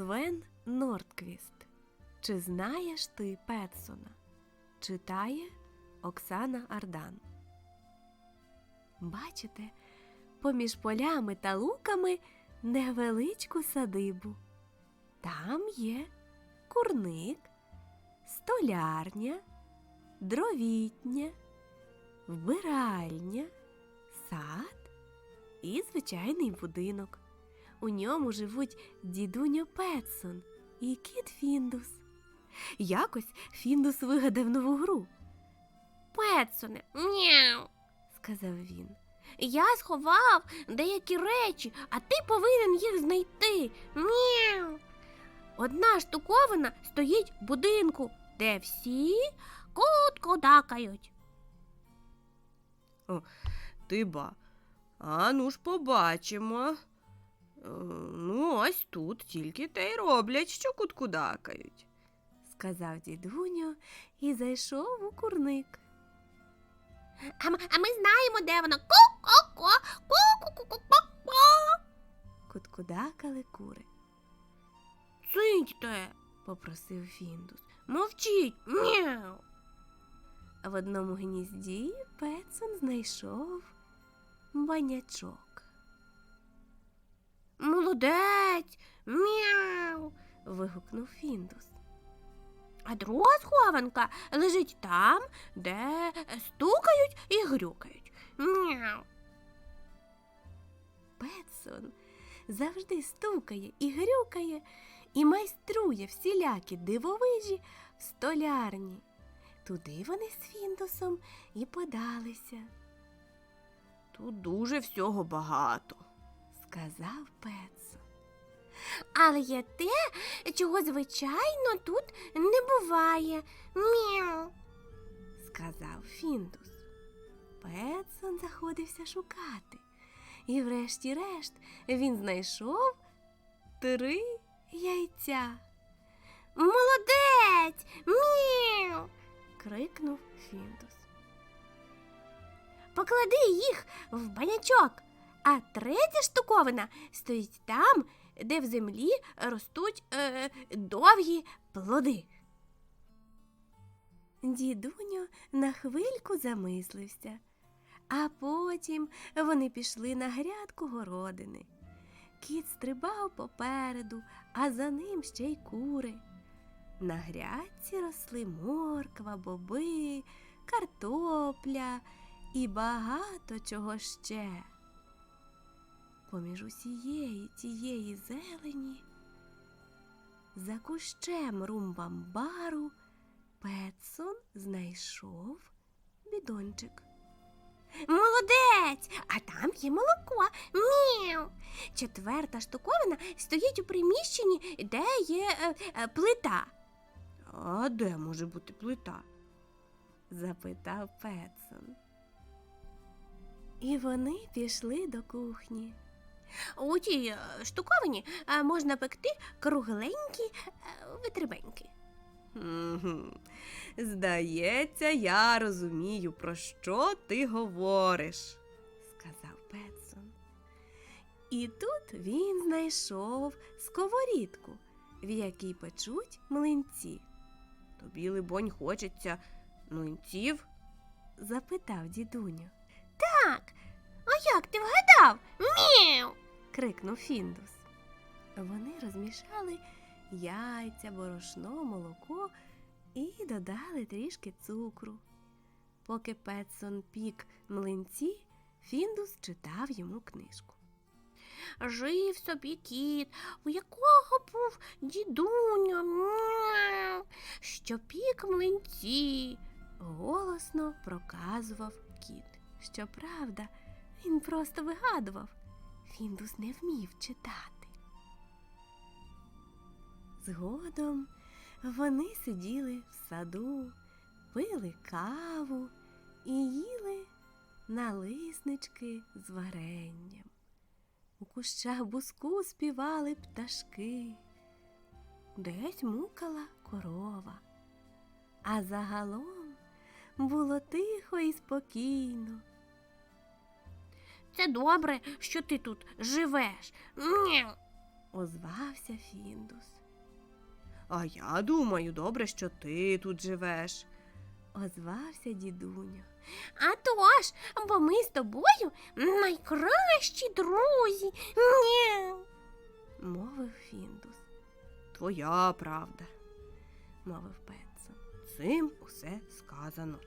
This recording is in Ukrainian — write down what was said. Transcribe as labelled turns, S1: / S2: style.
S1: Свен Нордквіст. Чи знаєш ти Петсона? Читає Оксана Ардан. Бачите, поміж полями та луками невеличку садибу. Там є курник, столярня, дровітня, вбиральня, сад і звичайний будинок. У ньому живуть дідуньо Петсон і кіт Фіндус. Якось Фіндус вигадав нову гру.
S2: Петсоне, мяу,
S1: сказав він.
S2: я сховав деякі речі, а ти повинен їх знайти. Мяу. Одна штуковина стоїть в будинку, де всі куткудакають.
S3: Ти ба. А ну ж побачимо. Ну, ось тут тільки те й роблять, що куткудакають.
S1: сказав дідуньо і зайшов у курник.
S2: А, а ми знаємо, де вона. Ку-ку-ку, ку-ку-ку-ку-ку.
S1: Куткудакали кури.
S2: Циньте,
S1: попросив Фіндус.
S2: мовчіть. Мяу.
S1: А в одному гнізді Петсон знайшов банячок.
S2: Молодець. Мяу.
S1: Вигукнув Фіндус.
S2: А друга схованка лежить там, де стукають і грюкають. Мяу.
S1: Петсон завжди стукає і грюкає і майструє всілякі дивовижі в столярні. Туди вони з Фіндусом і подалися,
S3: Тут дуже всього багато.
S1: Сказав Петсон.
S2: Але є те, чого звичайно тут не буває. Мяу.
S1: сказав Фіндус. Петсон заходився шукати, і врешті-решт він знайшов три яйця.
S2: Молодець! Мяу.
S1: крикнув Фіндус.
S2: Поклади їх в банячок, а третя штуковина стоїть там, де в землі ростуть е, довгі плоди.
S1: Дідуньо на хвильку замислився, а потім вони пішли на грядку городини. Кіт стрибав попереду, а за ним ще й кури. На грядці росли морква, боби, картопля і багато чого ще. Поміж усієї тієї зелені, за кущем румбамбару Петсон знайшов бідончик.
S2: Молодець! А там є молоко. Мяу. Четверта штуковина стоїть у приміщенні, де є е, е, плита.
S3: А де може бути плита?
S1: запитав Петсон. І вони пішли до кухні.
S2: У тій е, штуковині е, можна пекти кругленькі е, витребеньки.
S3: Здається, я розумію, про що ти говориш.
S1: сказав Петсон. І тут він знайшов сковорідку, в якій печуть млинці.
S3: Тобі, либонь, хочеться млинців?
S1: запитав дідуню.
S2: Так, а як ти вгадав? Мяу.
S1: Крикнув Фіндус. Вони розмішали яйця, борошно, молоко і додали трішки цукру. Поки Петсон пік млинці, Фіндус читав йому книжку.
S2: Жив собі кіт, у якого був дідуньо, мяу, що пік млинці.
S1: Голосно проказував кіт. Щоправда, він просто вигадував. Фіндус не вмів читати. Згодом вони сиділи в саду, пили каву і їли налиснички з варенням. У кущах буску співали пташки, десь мукала корова. А загалом було тихо і спокійно.
S2: Це добре, що ти тут живеш. Мяу.
S1: озвався Фіндус.
S3: А я думаю, добре, що ти тут живеш.
S1: Озвався дідуньо.
S2: А тож, бо ми з тобою найкращі друзі. Ні.
S1: мовив Фіндус,
S3: Твоя правда.
S1: мовив Петсон.
S3: Цим усе сказано.